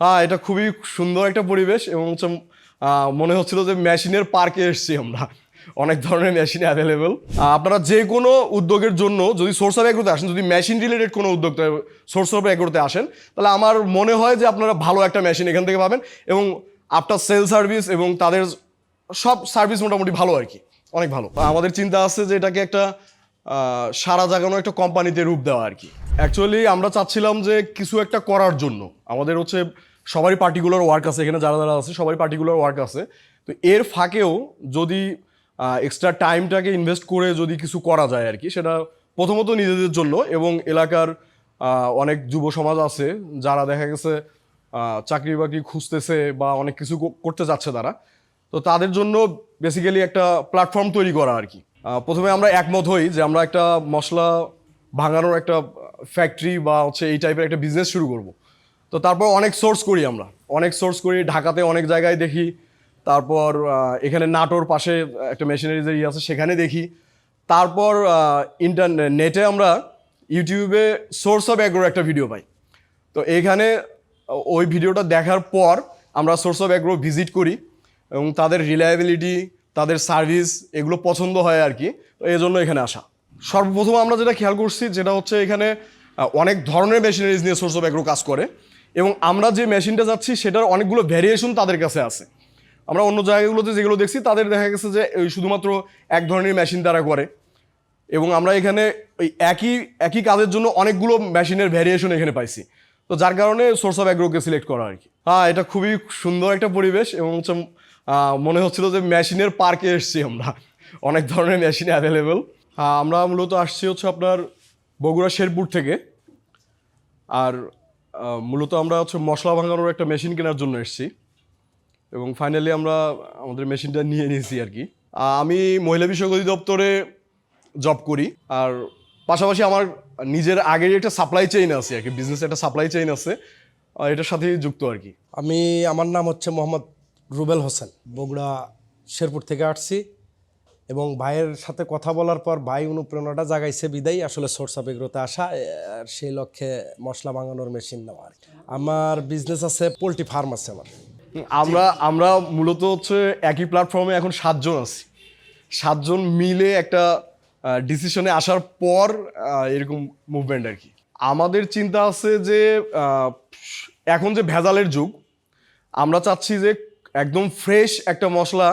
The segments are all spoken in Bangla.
হ্যাঁ এটা খুবই সুন্দর একটা পরিবেশ এবং হচ্ছে মনে হচ্ছিল যে মেশিনের পার্কে এসেছি আমরা। অনেক ধরনের মেশিন অ্যাভেলেবেল আপনারা যে কোনো উদ্যোগের জন্য যদি সোর্স অফ এগ্রোতে আসেন, যদি মেশিন রিলেটেড কোনো উদ্যোগ সোর্স অফ এগ্রোতে আসেন, তাহলে আমার মনে হয় যে আপনারা ভালো একটা মেশিন এখান থেকে পাবেন এবং আফটার সেল সার্ভিস এবং তাদের সব সার্ভিস মোটামুটি ভালো আর কি। অনেক ভালো। আমাদের চিন্তা আছে যে এটাকে একটা সারা জাগানো একটা কোম্পানিতে রূপ দেওয়া আর কি। অ্যাকচুয়ালি আমরা চাচ্ছিলাম যে কিছু একটা করার জন্য। আমাদের হচ্ছে সবারই পার্টিকুলার ওয়ার্ক আছে, এখানে যারা যারা আছে, সবারই পার্টিকুলার ওয়ার্ক আছে। তো এর ফাঁকেও যদি এক্সট্রা টাইমটাকে ইনভেস্ট করে যদি কিছু করা যায় আর কি, সেটা প্রথমত নিজেদের জন্য এবং এলাকার অনেক যুব সমাজ আছে, যারা দেখা গেছে চাকরি বাকরি খুঁজতেছে বা অনেক কিছু করতে যাচ্ছে তারা। তো তাদের জন্য বেসিক্যালি একটা প্ল্যাটফর্ম তৈরি করা আর কি। প্রথমে আমরা একমত হই যে আমরা একটা মশলা ভাঙানোর একটা ফ্যাক্টরি বা হচ্ছে এই টাইপের একটা বিজনেস শুরু করব। তো তারপর অনেক সোর্স করি আমরা। অনেক সোর্স করি, ঢাকাতে অনেক জায়গায় দেখি। তারপর এখানে নাটোর পাশে একটা মেশিনারিজ ইয়ে আছে, সেখানে দেখি। তারপর ইন্টারনেট নেটে আমরা ইউটিউবে সোর্স অফ অ্যাগ্রোর একটা ভিডিও পাই। তো এইখানে ওই ভিডিওটা দেখার পর আমরা সোর্স অফ অ্যাগ্রো ভিজিট করি এবং তাদের রিলায়েবিলিটি তাদের সার্ভিস এগুলো পছন্দ হয় আর কি, তো এই জন্য এখানে আসা। সর্বপ্রথম আমরা যেটা খেয়াল করছি, যেটা হচ্ছে এখানে অনেক ধরনের মেশিনারিজ নিয়ে সোর্স অফ অ্যাগ্রো কাজ করে এবং আমরা যে মেশিনটা যাচ্ছি, সেটার অনেকগুলো ভ্যারিয়েশন তাদের কাছে আছে। আমরা অন্য জায়গাগুলোতে যেগুলো দেখছি, তাদের দেখা গেছে যে শুধুমাত্র এক ধরনের মেশিন তারা করে এবং আমরা এখানে ওই একই একই কাজের জন্য অনেকগুলো মেশিনের ভ্যারিয়েশন এখানে পাইছি। তো যার কারণে সোর্স অফ অ্যাগ্রোকে সিলেক্ট করা আর কি। হ্যাঁ এটা খুবই সুন্দর একটা পরিবেশ এবং হচ্ছে মনে হচ্ছিল যে মেশিনের পার্কে এসেছি আমরা। অনেক ধরনের মেশিন অ্যাভেলেবেল আমরা মূলত আসছি হচ্ছে আপনার বগুড়া শেরপুর থেকে। আর মূলত আমরা হচ্ছে মশলা ভাঙানোর একটা মেশিন কেনার জন্য এসেছি। এবং ফাইনালি আমরা আমাদের মেশিনটা নিয়ে নিয়েছি আর কি। আমি মহিলা বিষয়ক অধিদপ্তরে জব করি। আর পাশাপাশি আমার নিজের আগের একটা সাপ্লাই চেইন আছে আর কি। বিজনেস একটা সাপ্লাই চেইন আছে। এটার সাথেই যুক্ত আর কি। আমি, আমার নাম হচ্ছে মোহাম্মদ রুবেল হোসেন। বগুড়া, শেরপুর থেকে আসছি এবং ভাইয়ের সাথে কথা বলার পর ভাই অনুপ্রেরণাটা জাগাইছে বিদায়। আসলে সোর্স অফ এগ্রোতে আসা আর সেই লক্ষ্যে মশলা ভাঙানোর মেশিন নেওয়া আমার বিজনেস আছে পোলট্রি ফার্ম আছে আমার। আমরা আমরা মূলত হচ্ছে একই প্ল্যাটফর্মে এখন সাতজন আছি। সাতজন মিলে একটা ডিসিশনে আসার পর এরকম মুভমেন্ট আর কি। আমাদের চিন্তা আছে যে এখন যে ভেজালের যুগ, আমরা চাচ্ছি যে একদম ফ্রেশ একটা মশলা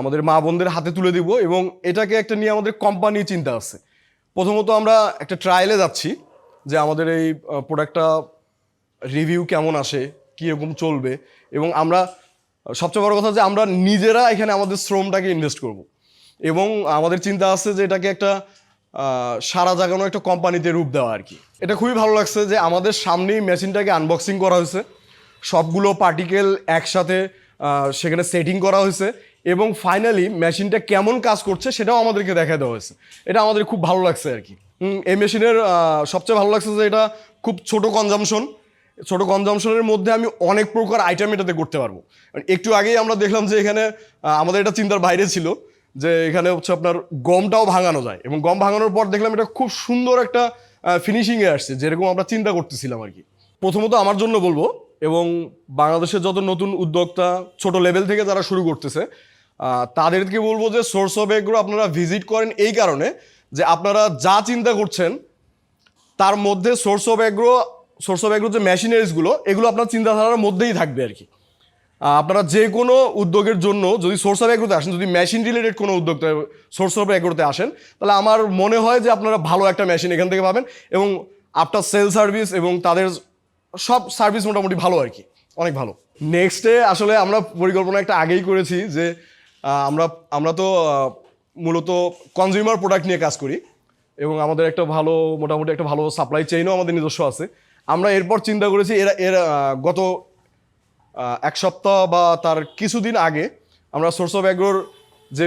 আমাদের মা বোনদের হাতে তুলে দিব এবং এটাকে একটা নিয়ে আমাদের কোম্পানি চিন্তা আছে। প্রথমত আমরা একটা ট্রায়ালে যাচ্ছি যে আমাদের এই প্রোডাক্টটা রিভিউ কেমন আসে কীরকম চলবে এবং আমরা, সবচেয়ে বড় কথা যে আমরা নিজেরা এখানে আমাদের শ্রমটাকে ইনভেস্ট করব। এবং আমাদের চিন্তা আছে যে এটাকে একটা সারা জাগানো একটা কোম্পানিতে রূপ দেওয়া আর কি। এটা খুবই ভালো লাগছে যে আমাদের সামনেই মেশিনটাকে আনবক্সিং করা হয়েছে। সবগুলো পার্টিকেল একসাথে সেখানে সেটিং করা হয়েছে এবং ফাইনালি মেশিনটা কেমন কাজ করছে সেটাও আমাদেরকে দেখা দেওয়া হয়েছে। এটা আমাদের খুব ভালো লাগছে আর কি। এই মেশিনের সবচেয়ে ভালো লাগছে যে এটা খুব ছোট কনজামশন ছোট কনজামশনের মধ্যে আমি অনেক প্রকার আইটেম এটাতে করতে পারব। একটু আগেই আমরা দেখলাম যে এখানে আমাদের এটা চিন্তার বাইরে ছিল যে এখানে হচ্ছে আপনার গমটাও ভাঙানো যায় এবং গম ভাঙানোর পর দেখলাম এটা খুব সুন্দর একটা ফিনিশিংয়ে আসছে, যেরকম আমরা চিন্তা করতেছিলাম আর কি। প্রথমত আমার জন্য বলব এবং বাংলাদেশের যত নতুন উদ্যোক্তা, ছোট লেভেল থেকে যারা শুরু করতেছে তাদেরকে বলব যে সোর্স অফ এগ্রো আপনারা ভিজিট করেন এই কারণে যে আপনারা যা চিন্তা করছেন, তার মধ্যে Source of Agro Source of Agro যে মেশিনারিজগুলো এগুলো আপনার চিন্তাধারার মধ্যেই থাকবে আর কি। আপনারা যে কোনো উদ্যোগের জন্য যদি সোর্স অফ এগ্রোতে আসেন, যদি মেশিন রিলেটেড কোনো উদ্যোক্তা সোর্স অফ এগ্রোতে আসেন, তাহলে আমার মনে হয় যে আপনারা ভালো একটা মেশিন এখান থেকে পাবেন এবং আফটার সেল সার্ভিস এবং তাদের সব সার্ভিস মোটামুটি ভালো আর কি, অনেক ভালো। নেক্সটে আসলে আমরা পরিকল্পনা একটা আগেই করেছি যে আমরা আমরা তো মূলত কনজিউমার প্রোডাক্ট নিয়ে কাজ করি এবং আমাদের একটা ভালো, মোটামুটি একটা ভালো সাপ্লাই চেইনও আমাদের নিজস্ব আছে। আমরা এরপর চিন্তা করেছি এরা, এর গত এক সপ্তাহ বা তার কিছুদিন আগে আমরা সোর্স অফ অ্যাগ্রোর যে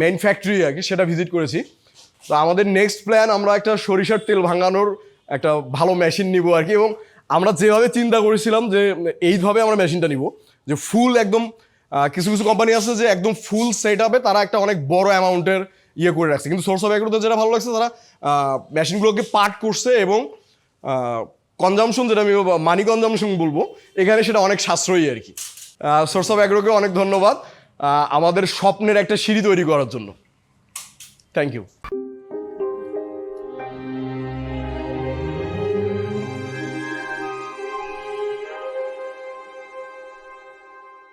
মেইন ফ্যাক্টরি আর কি, সেটা ভিজিট করেছি। তো আমাদের নেক্সট প্ল্যান আমরা একটা সরিষার তেল ভাঙানোর একটা ভালো মেশিন নিব আর কি এবং আমরা যেভাবে চিন্তা করেছিলাম যে এইভাবে আমরা মেশিনটা নিব, যে ফুল একদম কিছু কিছু কোম্পানি আছে যে একদম ফুল সেট আপে তারা একটা অনেক বড় অ্যামাউন্টের ইয়ে করে রাখছে। কিন্তু সোর্স অফ অ্যাগ্রোতে যেটা ভালো লাগছে, তারা মেশিনগুলোকে পার্ট করছে এবং কনজামশন যেটা আমি মানি কনজামশন বলব, এখানে সেটা অনেক সাশ্রয়ী আর কি। সোর্স অফ অ্যাগ্রোকে অনেক ধন্যবাদ আমাদের স্বপ্নের একটা সিঁড়ি তৈরি করার জন্য। Thank you